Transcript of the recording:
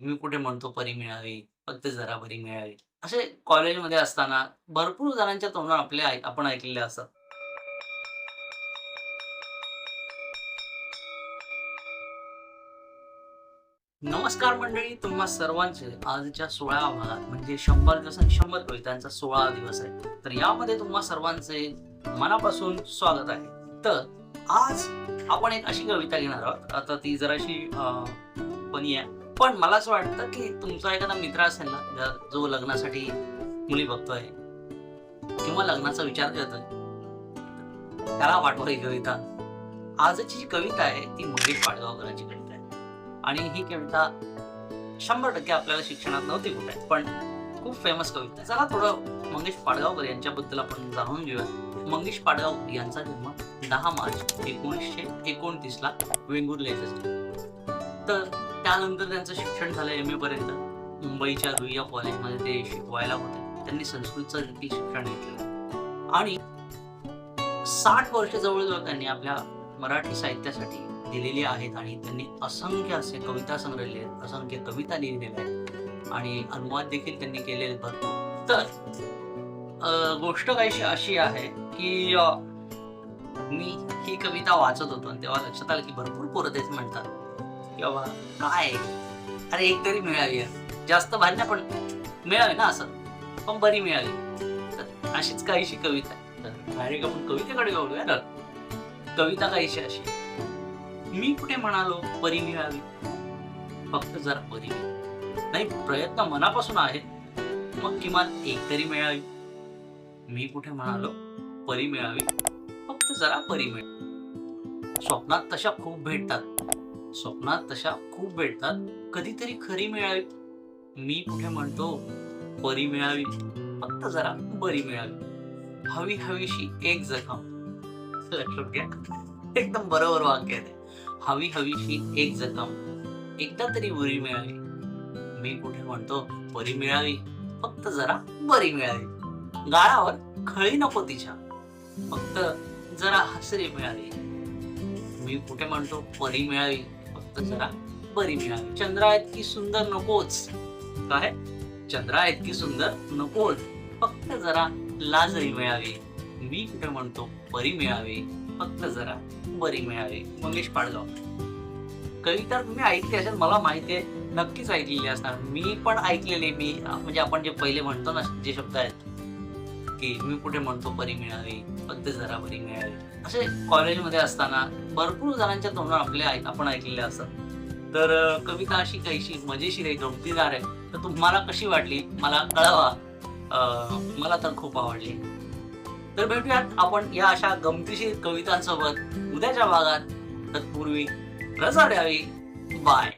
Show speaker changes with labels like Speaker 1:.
Speaker 1: मी कुठे म्हणतो परी मिळावी, फक्त जरा बरी मिळावी. असे कॉलेजमध्ये असताना भरपूर जणांच्या तोंडावर आपले ऐक आपण ऐकलेले असतात. नमस्कार मंडळी, तुम्हा सर्वांचे आजच्या 16व्या भागात म्हणजे 100 दिवसांनी 100 कवितांचा 16 दिवस आहे. तर यामध्ये तुम्हा सर्वांचे मनापासून स्वागत आहे. तर आज आपण एक अशी कविता घेणार आहोत. आता ती जराशी पणी आहे. पण मला असं वाटतं की तुमचा एखादा मित्र असेल ना, जो लग्नासाठी मुली बघतोय किंवा लग्नाचा विचार करतोय, त्याला पाठवा ही कविता. आजची जी कविता आहे ती मुंबईत पाडगावकरांची कविता आहे. आणि ही कविता शंभर टक्के आपल्याला शिक्षणात नव्हती कुठे पण खूप फेमस कविता चला थोडं मंगेश पाडगावकर यांच्याबद्दल आपण जाणून घेऊया. मंगेश पाडगावकर यांचा जन्म दहा मार्च एकोणीसशे एकोणतीस ला वेंगुर्ले येथे झाला. तर त्यानंतर त्यांचं शिक्षण झालं एम ए पर्यंत. मुंबईच्या रुईया कॉलेजमध्ये ते शिकवायला होते. त्यांनी संस्कृतचं देखील शिक्षण घेतलं. आणि साठ वर्ष जवळजवळ त्यांनी आपल्या मराठी साहित्यासाठी दिलेली आहेत आणि त्यांनी असंख्य असे कविता संग्रह लिहिले आहेत, असंख्य कविता लिहिलेल्या आहेत आणि अनुवाद देखील त्यांनी केलेले भरपूर तर गोष्ट काहीशी अशी आहे की मी ही कविता वाचत होतो आणि तेव्हा लक्षात आलं की भरपूर पोरं तेच म्हणतात. बाबा काय? अरे एक तरी मिळावी जास्त भारी पण मिळावी ना असं. पण बरी मिळावी तर अशीच काहीशी कविता आहे. डायरेक्ट आपण कवितेकडे वळूया ना कविता काहीशी अशी. मी कुठे म्हणालो परी मिळावी फक्त जरा परी नाही प्रयत्न मनापासून आहे मग किमान एक तरी मिळावी मी कुठे म्हणालो परी मिळावी फक्त जरा परी मिळावी स्वप्नात तशा खूप भेटतात. स्वप्नात तशा खूप भेटतात. कधीतरी खरी मिळावी. मी कुठे म्हणतो परी मिळावी. फक्त जरा बरी मिळावी. हवी हवीशी एक जखम. लक्षात घ्या एकदम बरोबर वाक्य आहे हवी हवीशी एक जखम. एकदा तरी बरी मिळावी. मी कुठे म्हणतो परी मिळावी. फक्त जरा बरी मिळावी. गाळावर खळी नको तिच्या. फक्त जरा हसरी मिळावी. मी कुठे म्हणतो परी मिळावी. तर जरा बरी मिळावी चंद्रा इतकी सुंदर नकोच. काय? चंद्रा इतकी सुंदर नकोच. फक्त जरा लाजरी मिळावी. मी कुठे म्हणतो? परी मिळावी. फक्त जरा बरी मिळावी. मंगेश पाडगाव. कविता तुम्ही ऐकली असेल मला माहिती आहे. नक्कीच ऐकलेली असणार. मी पण ऐकलेली मी म्हणजे आपण जे पहिले म्हणतो ना जे शब्द आहेत की मी कुठे म्हणतो बरी मिळावी फक्त जरा बरी मिळावी. असे कॉलेजमध्ये असताना भरपूर जणांच्या तोंडावर आपले आपण ऐकलेले असतात. तर कविता अशी काहीशी मजेशीर आहे गमतीदार आहे. तर तुम्हाला कशी वाटली? मला कळवा. मला तर खूप आवडली. तर भेटूयात आपण या अशा गमतीशीर कवितांसोबत. उद्याच्या भागात तत्पूर्वी रजा द्यावी बाय.